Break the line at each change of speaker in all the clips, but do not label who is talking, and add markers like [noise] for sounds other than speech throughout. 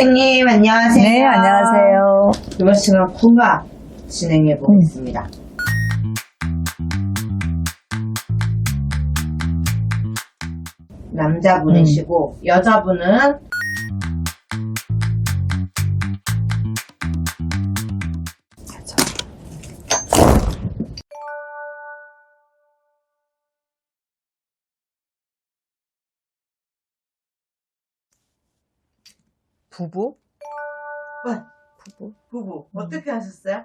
선생님, 안녕하세요.
네, 안녕하세요.
이번 시간 궁합 진행해 보겠습니다. 남자분이시고, 여자분은
부부?
네,
부부?
부부 어떻게 하셨어요?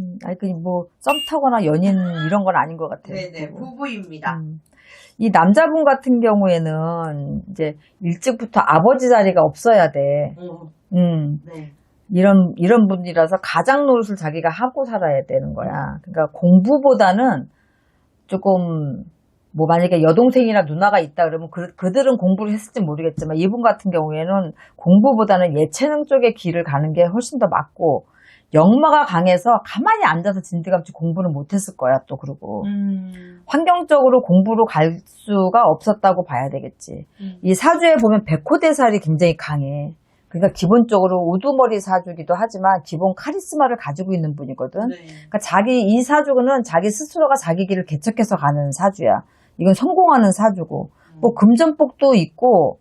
음, 아니, 그, 뭐, 썸 타거나 연인 이런 건 아닌 것 같아요.
네네, 부부입니다.
음. 이 남자분 같은 경우에는 이제 일찍부터 아버지 자리가 없어야 돼.
어,
음,
네.
이런, 이런 분이라서 가장 노릇을 자기가 하고 살아야 되는 거야. 그러니까 공부보다는 조금, 뭐 만약에 여동생이나 누나가 있다 그러면 그, 그들은 공부를 했을지 모르겠지만 이분 같은 경우에는 공부보다는 예체능 쪽의 길을 가는 게 훨씬 더 맞고 역마가 강해서 가만히 앉아서 진드감치 공부는 못했을 거야 또 그러고
음,
환경적으로 공부로 갈 수가 없었다고 봐야 되겠지.
음.
이 사주에 보면 백호대살이 굉장히 강해. 그러니까 기본적으로 우두머리 사주기도 하지만 기본 카리스마를 가지고 있는 분이거든.
네.
그러니까 자기 이 사주는 자기 스스로가 자기 길을 개척해서 가는 사주야. 이건 성공하는 사주고 뭐 금전복도 있고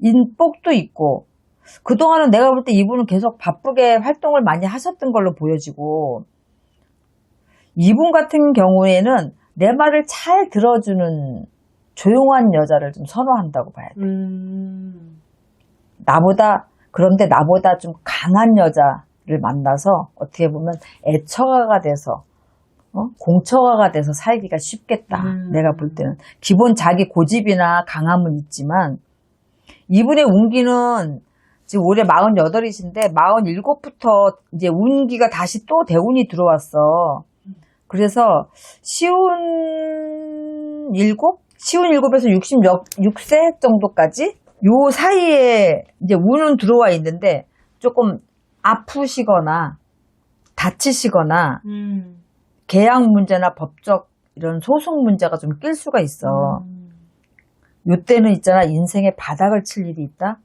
인복도 있고 그동안은 내가 볼 때 이분은 계속 바쁘게 활동을 많이 하셨던 걸로 보여지고 이분 같은 경우에는 내 말을 잘 들어주는 조용한 여자를 좀 선호한다고 봐야 돼.
음,
나보다 그런데 나보다 좀 강한 여자를 만나서 어떻게 보면 애처가가 돼서 어? 공처가가 돼서 살기가 쉽겠다.
음.
내가 볼 때는 기본 자기 고집이나 강함은 있지만 이분의 운기는 지금 올해 48이신데 47부터 이제 운기가 다시 또 대운이 들어왔어. 그래서 시운 7? 시운 7에서 66세 정도까지 요 사이에 이제 운은 들어와 있는데 조금 아프시거나 다치시거나
음.
계약 문제나 법적 이런 소송 문제가 좀 낄 수가 있어.
음.
요때는 있잖아 인생의 바닥을 칠 일이 있다.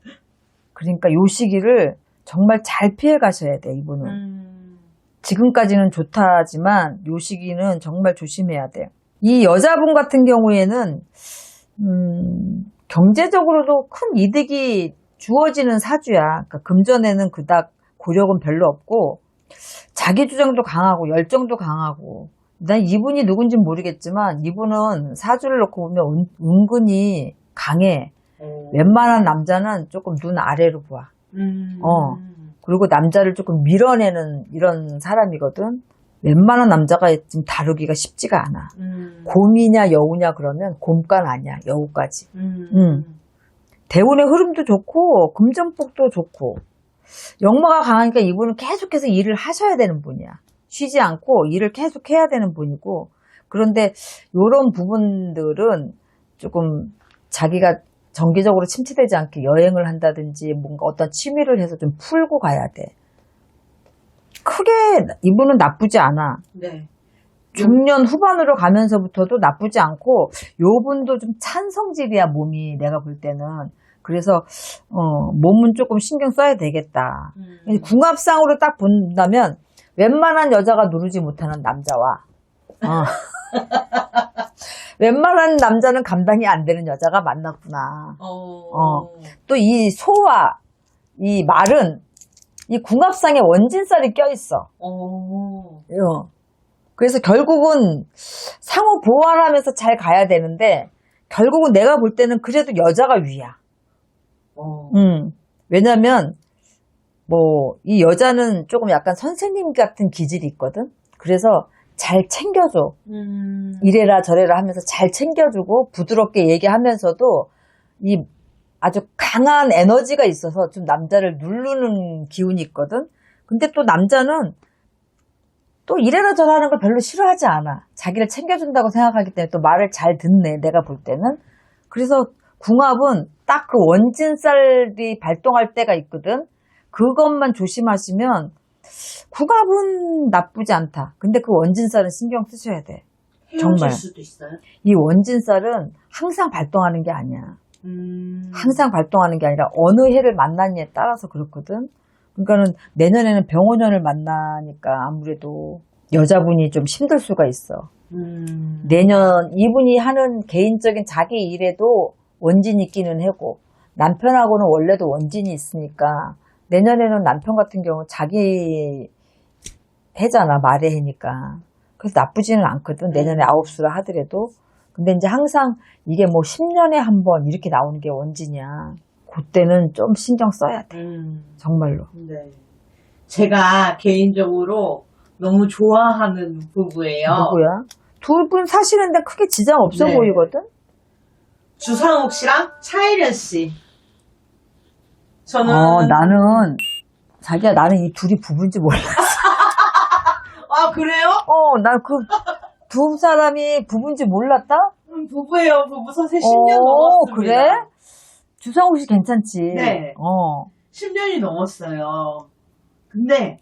그러니까 요 시기를 정말 잘 피해 가셔야 돼 이분은.
음.
지금까지는 좋다지만 요 시기는 정말 조심해야 돼. 이 여자분 같은 경우에는 음, 경제적으로도 큰 이득이 주어지는 사주야. 그러니까 금전에는 그닥 고력은 별로 없고 자기 주장도 강하고 열정도 강하고 난 이분이 누군지 모르겠지만 이분은 사주를 놓고 보면 은, 은근히 강해.
어.
웬만한 남자는 조금 눈 아래로 봐.
음.
어. 그리고 남자를 조금 밀어내는 이런 사람이거든. 웬만한 남자가 지금 다루기가 쉽지가 않아.
음.
곰이냐 여우냐 그러면 곰간 아니야 여우까지.
음.
음. 대운의 흐름도 좋고 금전복도 좋고 역마가 강하니까 이분은 계속해서 일을 하셔야 되는 분이야. 쉬지 않고 일을 계속 해야 되는 분이고 그런데 이런 부분들은 조금 자기가 정기적으로 침체되지 않게 여행을 한다든지 뭔가 어떤 취미를 해서 좀 풀고 가야 돼. 크게 이분은 나쁘지 않아.
네.
중년 후반으로 가면서부터도 나쁘지 않고 요분도 좀 찬성질이야 몸이 내가 볼 때는 그래서 어 몸은 조금 신경 써야 되겠다
음.
궁합상으로 딱 본다면 웬만한 여자가 누르지 못하는 남자와 어. [laughs] 웬만한 남자는 감당이 안 되는 여자가 만났구나
어.
어. 또 이 소와 이 말은 이 궁합상에 원진살이 껴있어
어.
어. 그래서 결국은 상호 보완 하면서 잘 가야 되는데 결국은 내가 볼 때는 그래도 여자가 위야.
어.
음. 왜냐면 뭐 이 여자는 조금 약간 선생님 같은 기질이 있거든. 그래서 잘 챙겨줘.
음.
이래라 저래라 하면서 잘 챙겨주고 부드럽게 얘기하면서도 이 아주 강한 에너지가 있어서 좀 남자를 누르는 기운이 있거든. 근데 또 남자는 또 이래라 저래라 하는 걸 별로 싫어하지 않아. 자기를 챙겨준다고 생각하기 때문에 또 말을 잘 듣네, 내가 볼 때는. 그래서 궁합은 딱 그 원진살이 발동할 때가 있거든. 그것만 조심하시면 궁합은 나쁘지 않다. 근데 그 원진살은 신경 쓰셔야 돼. 정말. 이 원진살은 항상 발동하는 게 아니야.
음.
항상 발동하는 게 아니라 어느 해를 만나느냐에 따라서 그렇거든. 그러니까는 내년에는 병원년을 만나니까 아무래도 여자분이 좀 힘들 수가 있어.
음.
내년 이분이 하는 개인적인 자기 일에도 원진이 있기는 하고 남편하고는 원래도 원진이 있으니까 내년에는 남편 같은 경우 자기 해잖아 말의 해니까 그래서 나쁘지는 않거든 내년에 아홉 수라 하더라도 근데 이제 항상 이게 뭐 10년에 한 번 이렇게 나오는 게 원진이야 그때는 좀 신경 써야 돼
음.
정말로
네. 제가 개인적으로 너무 좋아하는 부부예요.
누구야? 둘분 사시는 데 크게 지장 없어
네.
보이거든
주상욱 씨랑 차혜련 씨. 저는
어, 나는, 자기야, 나는 이 둘이 부부인지 몰라. [laughs]
아 그래요?
어, 난 그, 두 사람이 부부인지 몰랐다?
음, 부부예요. 부부 사세 10년
어,
넘었습니다.
그래? 주상욱 씨 괜찮지?
네.
어.
10년이 넘었어요. 근데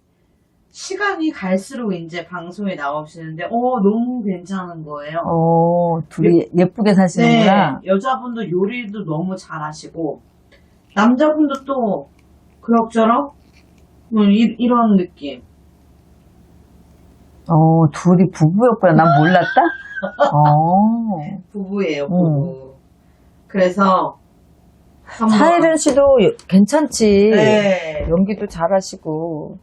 시간이 갈수록 이제 방송에 나오시는데 어 너무 괜찮은 거예요.
어, 둘이 예쁘게 사시는구나.
네, 여자분도 요리도 너무 잘하시고 남자분도 또 그럭저럭 뭐 이, 이런 느낌.
어, 둘이 부부였구나. 난 몰랐다? 어.
부부예요, 부부. 그래서 한번-
차혜련 씨도 괜찮지?
네,
연기도 잘하시고.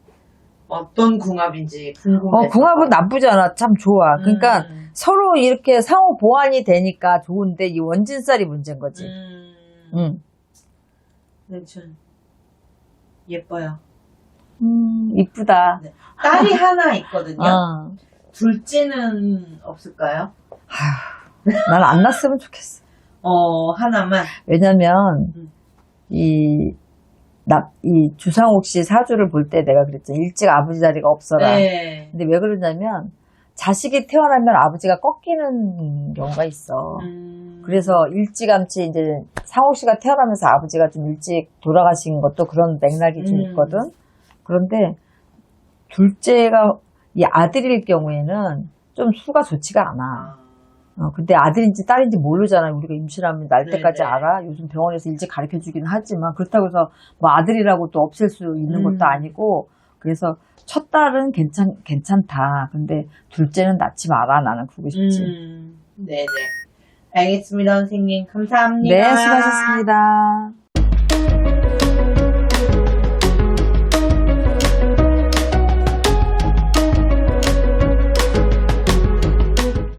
어떤 궁합인지 궁금해서.
어, 궁합은 나쁘지 않아. 참 좋아. 그러니까
음.
서로 이렇게 상호 보완이 되니까 좋은데 이 원진살이 문제인 거지.
음.
응.
네, 전 예뻐요.
음, 이쁘다.
네. 딸이 [laughs] 하나 있거든요.
어.
둘째는 없을까요?
난 안 났으면 좋겠어.
어, 하나만.
왜냐면,
음.
이, 나, 이 주상옥 씨 사주를 볼 때 내가 그랬죠. 일찍 아버지 자리가 없어라.
네.
근데 왜 그러냐면, 자식이 태어나면 아버지가 꺾이는 경우가 있어.
음.
그래서 일찌감치 이제 상옥 씨가 태어나면서 아버지가 좀 일찍 돌아가신 것도 그런 맥락이 좀
음.
있거든. 그런데 둘째가 이 아들일 경우에는 좀 수가 좋지가 않아.
아.
어, 근데 아들인지 딸인지 모르잖아. 우리가 임신하면 날 때까지
네네.
알아. 요즘 병원에서 일찍 가르쳐 주긴 하지만 그렇다고 해서 뭐 아들이라고 또 없앨 수 있는
음.
것도 아니고 그래서 첫 딸은 괜찮 괜찮다. 근데 둘째는 낳지 마라. 나는 그러고 싶지.
음. 네네. 알겠습니다, 선생님. 감사합니다.
네, 수고하셨습니다.